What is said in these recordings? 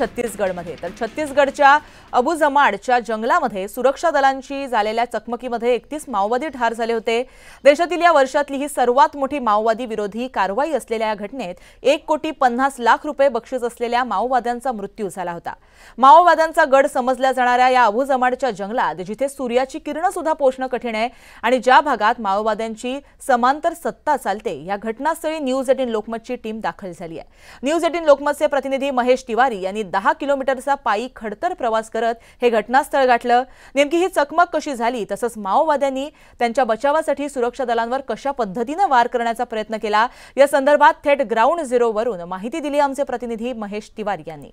छत्तीसगडमध्ये. तर छत्तीसगडच्या अबुजमाडच्या जंगलामध्ये सुरक्षा दलांशी झालेल्या चकमकीमध्ये एकतीस माओवादी ठार झाले होते. देशातील या वर्षातली ही सर्वात मोठी माओवादी विरोधी कारवाई असलेल्या या घटनेत एक कोटी पन्नास लाख रुपये बक्षीस असलेल्या माओवाद्यांचा मृत्यू झाला होता. माओवाद्यांचा गड समजल्या जाणाऱ्या या अबुजमाडच्या जंगलात जिथे सूर्याची किरणं सुद्धा पोचणं कठीण आहे आणि ज्या भागात माओवाद्यांची समांतर सत्ता चालते या घटनास्थळी न्यूज एटीन लोकमतची टीम दाखल झाली आहे. न्यूज एटीन लोकमतचे प्रतिनिधी महेश तिवारी यांनी दहा किलोमीटरचा पायी खडतर प्रवास करत हे घटनास्थळ गाठलं. नेमकी ही चकमक कशी झाली? तसंच माओवाद्यांनी त्यांच्या बचावासाठी सुरक्षा दलांवर कशा पद्धतीनं वार करण्याचा प्रयत्न केला? या संदर्भात थेट ग्राउंड झिरोवरून माहिती दिली आमचे प्रतिनिधी महेश तिवारी यांनी.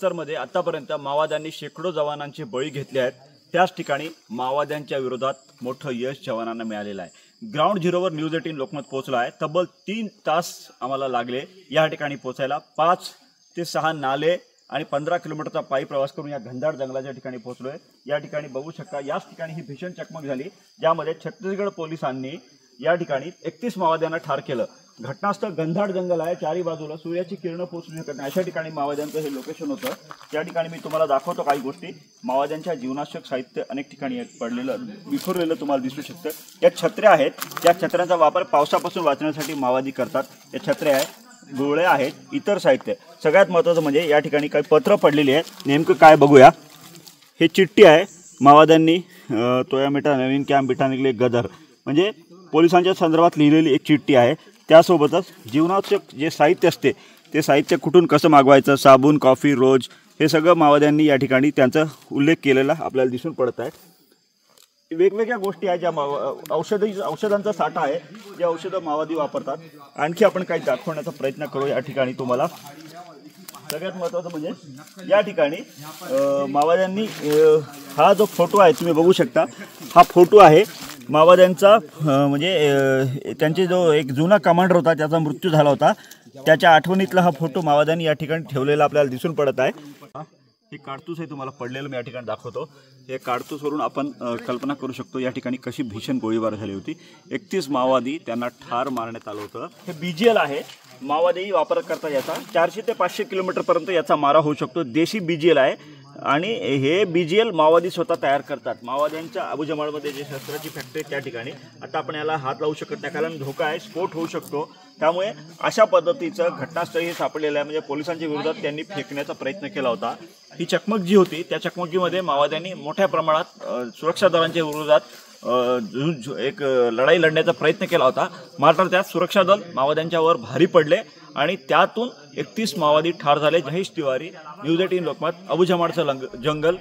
मध्ये आतापर्यंत माओवाद्यांनी शेकडो जवानांचे बळी घेतले आहेत. त्याच ठिकाणी माओवाद्यांच्या विरोधात मोठं यश जवानांना मिळालेलं आहे. ग्राउंड झिरोवर न्यूज एटीन लोकमत पोहोचला आहे. तब्बल तीन तास आम्हाला लागले. या ठिकाणी पोहोचायला पाच ते सहा नाले आणि पंधरा किलोमीटरचा पायी प्रवास करून या घनदाट जंगलाच्या ठिकाणी पोहोचलोय. या ठिकाणी बघू शकता याच ठिकाणी ही भीषण चकमक झाली ज्यामध्ये छत्तीसगड पोलिसांनी या ठिकाणी एकतीस माओवाद्यांना ठार केलं. घटनास्थळ गंधाड जंगल आहे चारी बाजूला सूर्याची किरणं पोहोचू शकत नाही. अशा ठिकाणी माओवाद्यांचं हे लोकेशन होतं. त्या ठिकाणी मी तुम्हाला दाखवतो काही गोष्टी. माओवाद्यांच्या जीवनाशक साहित्य अनेक ठिकाणी पडलेलं विखुरलेलं तुम्हाला दिसू शकतं. या छत्र्या आहेत. या छत्र्यांचा वापर पावसापासून वाचण्यासाठी माओवादी करतात. या छत्र्या आहेत. गुळे आहेत इतर साहित्य. सगळ्यात महत्त्वाचं म्हणजे या ठिकाणी काही पत्र पडलेली आहेत. नेमकं काय बघूया. हे चिठ्ठी आहे मावाद्यांनी तोया मिठा नवीन कॅम्प बिठा निघले गदर. म्हणजे पोलिसांच्या संदर्भात लिहिलेली एक चिठ्ठी आहे. त्यासोबतच जीवनावश्यक जे साहित्य असते ते साहित्य कुठून कसं मागवायचं साबून कॉफी रोज हे सगळं मावाद्यांनी या ठिकाणी त्यांचा उल्लेख केलेला आपल्याला दिसून पडत आहे. वेगवेगळ्या गोष्टी आहेत ज्या माव औषधी औषधांचा साठा आहे जे औषधं माओवादी वापरतात. आणखी आपण काही दाखवण्याचा प्रयत्न करू या ठिकाणी तुम्हाला. सगळ्यात महत्त्वाचं म्हणजे या ठिकाणी मावाद्यांनी माओवाद्यांनी हा जो फोटो आहे तुम्ही बघू शकता. हा फोटो आहे माओवाद्यांचा म्हणजे त्यांचे जो एक जुना कमांडर होता त्याचा मृत्यू झाला होता. त्याच्या आठवणीतला हा फोटो माओवाद्यांनी या ठिकाणी ठेवलेला आपल्याला दिसून पडत आहे. हे काडतूस आहे तुम्हाला पडलेलं मी या ठिकाणी दाखवतो. हे काडतूसवरून आपण कल्पना करू शकतो या ठिकाणी कशी भीषण गोळीबार झाली होती. एकतीस माओवादी त्यांना ठार मारण्यात आलं होतं. हे बीजीएल आहे. माओवादी वापर करता याचा. चारशे ते पाचशे किलोमीटरपर्यंत याचा मारा होऊ शकतो. देशी बीजीएल आहे. आणि हे बीजीएल माओवादी स्वतः तयार करतात. माओवाद्यांच्या अबुजमाळमध्ये जे शस्त्राची फॅक्टरी त्या ठिकाणी. आता आपण याला हात लावू शकत नाही. कारण धोका आहे. स्फोट होऊ शकतो. त्यामुळे अशा पद्धतीचं घटनास्थळी हे सापडलेलं आहे. म्हणजे पोलिसांच्या विरोधात त्यांनी फेकण्याचा प्रयत्न केला होता. ही चकमक जी होती त्या चकमकीमध्ये माओवाद्यांनी मोठ्या प्रमाणात सुरक्षा दलांच्या विरोधात झु- एक लढाई लढण्याचा प्रयत्न केला होता. मात्र त्यात सुरक्षा दल माओवाद्यांच्यावर भारी पडले आणि त्यातून एकतीस माओवादी ठार झाले. जहेश तिवारी न्यूज एटीन लोकमत अबुझमाडचं लंग जंगल.